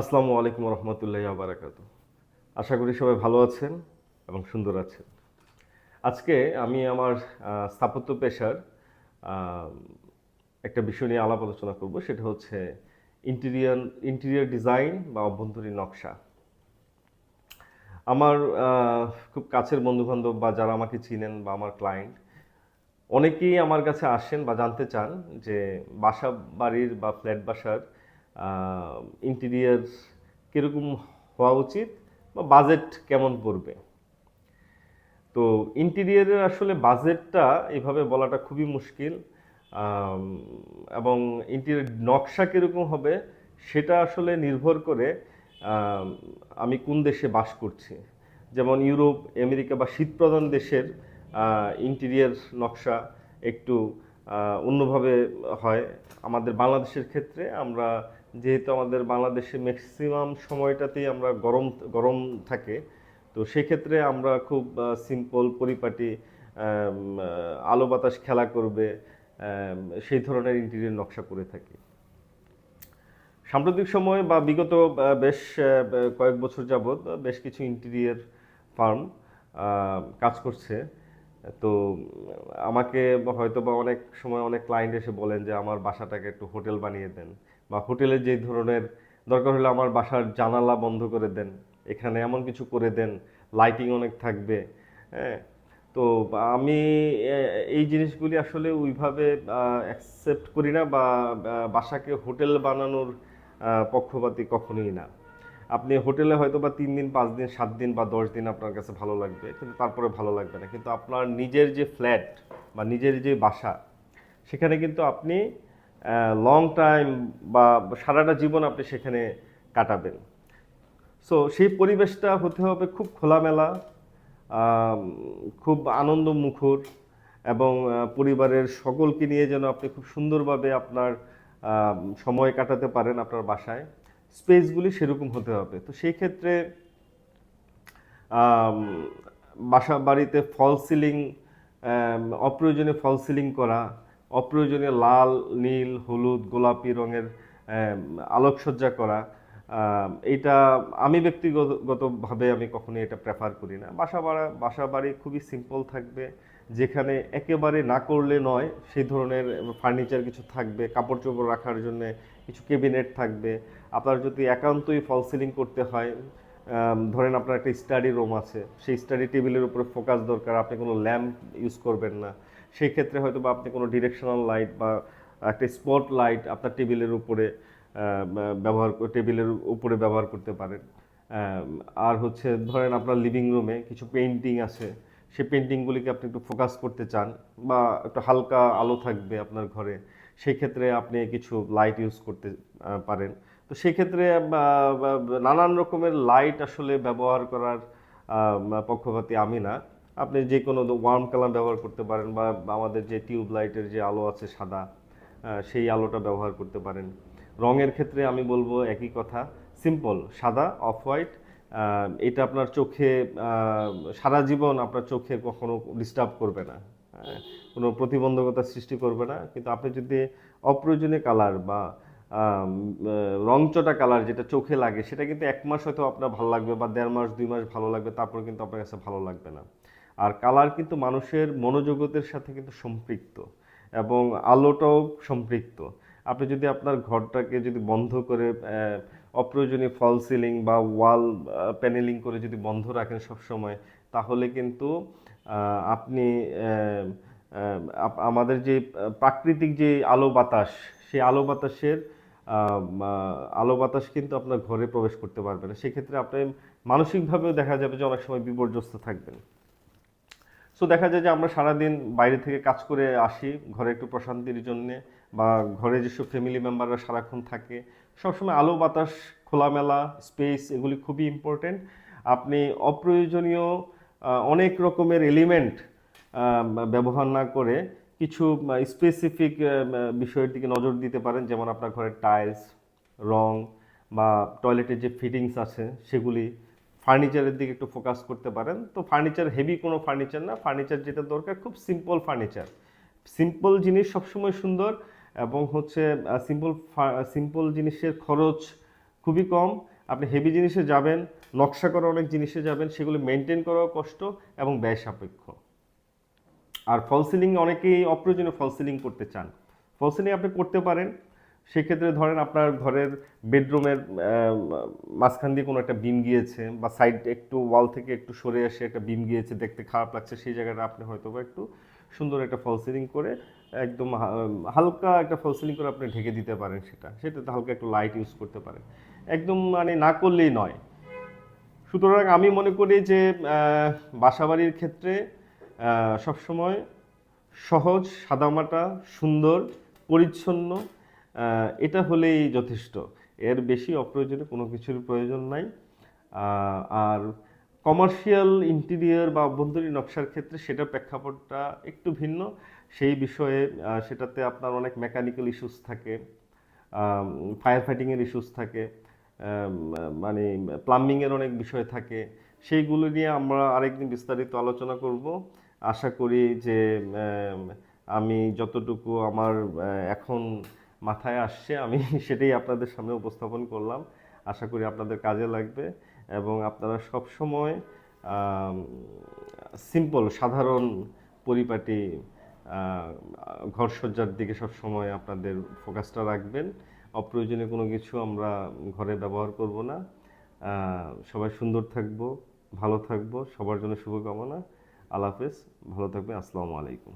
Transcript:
আসসালামু আলাইকুম রহমতুল্লাহ আবরাকাত আশা করি সবাই ভালো আছেন এবং সুন্দর আছেন। আজকে আমি আমার স্থাপত্য পেশার একটা বিষয় নিয়ে আলাপ আলোচনা করব, সেটা হচ্ছে ইন্টেরিয়ার ইন্টেরিয়ার ডিজাইন বা অভ্যন্তরীণ নকশা। আমার খুব কাছের বন্ধুবান্ধব বা যারা আমাকে চিনেন বা আমার ক্লায়েন্ট, অনেকেই আমার কাছে আসেন বা জানতে চান যে বাসা বাড়ির বা ফ্ল্যাট বাসার ইন্টেরিয়ার কীরকম হওয়া উচিত বা বাজেট কেমন পড়বে? তো ইন্টেরিয়ারের আসলে বাজেটটা এভাবে বলাটা খুবই মুশকিল এবং ইন্টেরিয়ার নকশা কীরকম হবে সেটা আসলে নির্ভর করে, আমি কোন দেশে বাস করছি। যেমন ইউরোপ, আমেরিকা বা শীতপ্রধান দেশের ইন্টেরিয়ার নকশা একটু অন্যভাবে হয়। আমাদের বাংলাদেশের ক্ষেত্রে আমরা যেহেতু আমাদের বাংলাদেশে ম্যাক্সিমাম সময়টাতেই আমরা গরম গরম থাকে, তো সেক্ষেত্রে আমরা খুব সিম্পল পরিপাটি আলো বাতাস খেলা করবে সেই ধরনের ইন্টেরিয়র নকশা করে থাকি। সাম্প্রতিক সময় বা বিগত বেশ কয়েক বছর যাবৎ বেশ কিছু ইন্টেরিয়র ফার্ম কাজ করছে। তো আমাকে হয়তো বা অনেক সময় অনেক ক্লায়েন্ট এসে বলেন যে, আমার বাসাটাকে একটু হোটেল বানিয়ে দেন বা হোটেলের যে ধরনের দরকার হলে আমার বাসার জানালা বন্ধ করে দেন, এখানে এমন কিছু করে দেন লাইটিং অনেক থাকবে। হ্যাঁ তো আমি এই জিনিসগুলি আসলে ওইভাবে অ্যাকসেপ্ট করি না বা বাসাকে হোটেল বানানোর পক্ষপাতী কখনোই না। আপনি হোটেলে হয়তো বা তিন দিন, পাঁচ দিন, সাত দিন বা দশ দিন আপনার কাছে ভালো লাগবে, কিন্তু তারপরে ভালো লাগবে না। কিন্তু আপনার নিজের যে ফ্ল্যাট বা নিজের যে বাসা, সেখানে কিন্তু আপনি লং টাইম বা সারাটা জীবন আপনি সেখানে কাটাবেন। সো সেই পরিবেশটা হতে হবে খুব খোলামেলা খুব আনন্দ মুখর এবং পরিবারের সকলকে নিয়ে যেন আপনি খুব সুন্দরভাবে আপনার সময় কাটাতে পারেন আপনার বাসায়। স্পেসগুলি সেরকম হতে হবে। তো সেই ক্ষেত্রে বাসা বাড়িতে ফল সিলিং অপ্রয়োজনীয় ফল সিলিং করা অপ্রয়োজনীয় লাল, নীল, হলুদ, গোলাপি রঙের আলোকসজ্জা করা এটা আমি ব্যক্তিগতভাবে আমি কখনোই এটা প্রেফার করি না। বাসা বাড়া বাসা বাড়ি খুবই সিম্পল থাকবে। যেখানে একেবারে না করলে নয়, সেই ধরনের ফার্নিচার কিছু থাকবে কাপড় চোপড় রাখার জন্য কিছু কেবিনেট থাকবে। আপনার যদি একান্তই ফল সিলিং করতে হয় ধরেন আপনার একটা স্টাডি রুম আছে, সেই স্টাডি টেবিলের উপরে ফোকাস দরকার, আপনি কোনো ল্যাম্প ইউজ করবেন না। সেই ক্ষেত্রে হয়তো বা আপনি কোনো ডিরেকশনাল লাইট বা একটা স্পট লাইট আপনার টেবিলের উপরে ব্যবহার টেবিলের উপরে ব্যবহার করতে পারেন। আর হচ্ছে ধরেন আপনার লিভিং রুমে কিছু পেন্টিং আছে সেই পেন্টিংগুলিকে আপনি একটু ফোকাস করতে চান বা একটু হালকা আলো থাকবে আপনার ঘরে সেই ক্ষেত্রে আপনি কিছু লাইট ইউজ করতে পারেন। তো সেই ক্ষেত্রে বা, বা, নানান রকমের লাইট আসলে ব্যবহার করার পক্ষপাতী আমি না। আপনি যে কোনো ওয়ার্ম কালার ব্যবহার করতে পারেন বা আমাদের যে টিউব লাইটের যে আলো আছে সাদা সেই আলোটা ব্যবহার করতে পারেন। রঙের ক্ষেত্রে আমি বলব একই কথা সিম্পল সাদা অফ হোয়াইট এটা আপনার চোখে সারা জীবন আপনার চোখে কখনো ডিস্টার্ব করবে না। হ্যাঁ, কোনো প্রতিবন্ধকতা সৃষ্টি করবে না। কিন্তু আপনি যদি অপ্রয়োজনীয় কালার বা রংচটা কালার যেটা চোখে লাগে সেটা কিন্তু এক মাস হয়তো আপনার ভালো লাগবে বা দেড় মাস দুই মাস ভালো লাগবে তারপর কিন্তু আপনার কাছে ভালো লাগবে না। আর কালার কিন্তু মানুষের মনোজগতের সাথে কিন্তু সম্পৃক্ত এবং আলোটাও সম্পৃক্ত। আপনি যদি আপনার ঘরটাকে যদি বন্ধ করে অপ্রয়োজনীয় ফল সিলিং বা ওয়াল প্যানেলিং করে যদি বন্ধ রাখেন সব সময় তাহলে কিন্তু আপনি আমাদের যে প্রাকৃতিক যে আলো বাতাস, সেই আলো বাতাসের আলো বাতাস কিন্তু আপনার ঘরে প্রবেশ করতে পারবে না। সেক্ষেত্রে আপনি মানসিকভাবেও দেখা যাবে যে অনেক সময় বিপর্যস্ত থাকবেন। সো দেখা যায় যে আমরা সারাদিন বাইরে থেকে কাজ করে আসি, ঘরে একটু প্রশান্তির জন্য বা ঘরে যেসব ফ্যামিলি মেম্বাররা সারাক্ষণ থাকে, সবসময় আলো, বাতাস, খোলামেলা স্পেস এগুলি খুবই ইম্পর্টেন্ট আপনি অপ্রয়োজনীয় অনেক রকমের এলিমেন্ট ব্যবহার না করে কিছু স্পেসিফিক বিষয়ের দিকে নজর দিতে পারেন, যেমন আপনার ঘরের টাইলস রং বা টয়লেটের যে ফিটিংস আছে, সেগুলি ফার্নিচারের দিকে একটু ফোকাস করতে পারেন। তো ফার্নিচার হেভি কোনো ফার্নিচার না। ফার্নিচার যেটা দরকার, খুব সিম্পল ফার্নিচার সিম্পল জিনিস সবসময় সুন্দর। এবং হচ্ছে সিম্পল সিম্পল জিনিসের খরচ খুবই কম। আপনি হেভি জিনিসে যাবেন, নকশা করা অনেক জিনিসে যাবেন, সেগুলো মেনটেন করাও কষ্ট এবং ব্যয় সাপেক্ষ। আর ফল সিলিং অনেকেই অপ্রয়োজনীয় ফল সিলিং করতে চান। ফল সিলিং আপনি করতে পারেন। সেক্ষেত্রে ধরেন আপনার ঘরের বেডরুমের মাঝখান দিয়ে কোনো একটা বিম গিয়েছে বা সাইড একটু ওয়াল থেকে একটু সরে এসে একটা বিম গিয়েছে, দেখতে খারাপ লাগছে, সেই জায়গাটা আপনি হয়তো বা একটু সুন্দর একটা ফল সিলিং করে একদম হালকা একটা ফল সিলিং করে আপনি ঢেকে দিতে পারেন সেটা। সেটাতে হালকা একটু লাইট ইউজ করতে পারেন। একদম মানে না করলেই নয়। সুতরাং আমি মনে করি যে বাসাবাড়ির ক্ষেত্রে সবসময় সহজ, সাদামাটা, সুন্দর, পরিচ্ছন্ন এটা হলেই যথেষ্ট। এর বেশি অপ্রয়োজনীয় কোনো কিছুর প্রয়োজন নাই। আর কমার্শিয়াল ইন্টেরিয়র বা অভ্যন্তরীণ নকশার ক্ষেত্রে সেটার প্রেক্ষাপটটা একটু ভিন্ন। সেই বিষয়ে সেটাতে আপনার অনেক মেকানিক্যাল ইস্যুস থাকে ফায়ার ফাইটিংয়ের ইস্যুস থাকে মানে প্লাম্বিংয়ের অনেক বিষয় থাকে। সেইগুলো নিয়ে আমরা আরেকদিন বিস্তারিত আলোচনা করব। আশা করি যে, আমি যতটুকু আমার এখন মাথায় আসছে, আমি সেটাই আপনাদের সামনে উপস্থাপন করলাম। আশা করি আপনাদের কাজে লাগবে এবং আপনারা সব সময় সিম্পল সাধারণ পরিপাটি আহ, ঘরসজ্জার দিকে সব সময় আপনাদের ফোকাসটা রাখবেন। অপ্রয়োজনীয় কোনো কিছু আমরা ঘরে ব্যবহার করব না। সবাই সুন্দর থাকব ভালো থাকব সবার জন্য শুভকামনা। আল্লাহ হাফেজ ভালো থাকবেন আসসালামু আলাইকুম।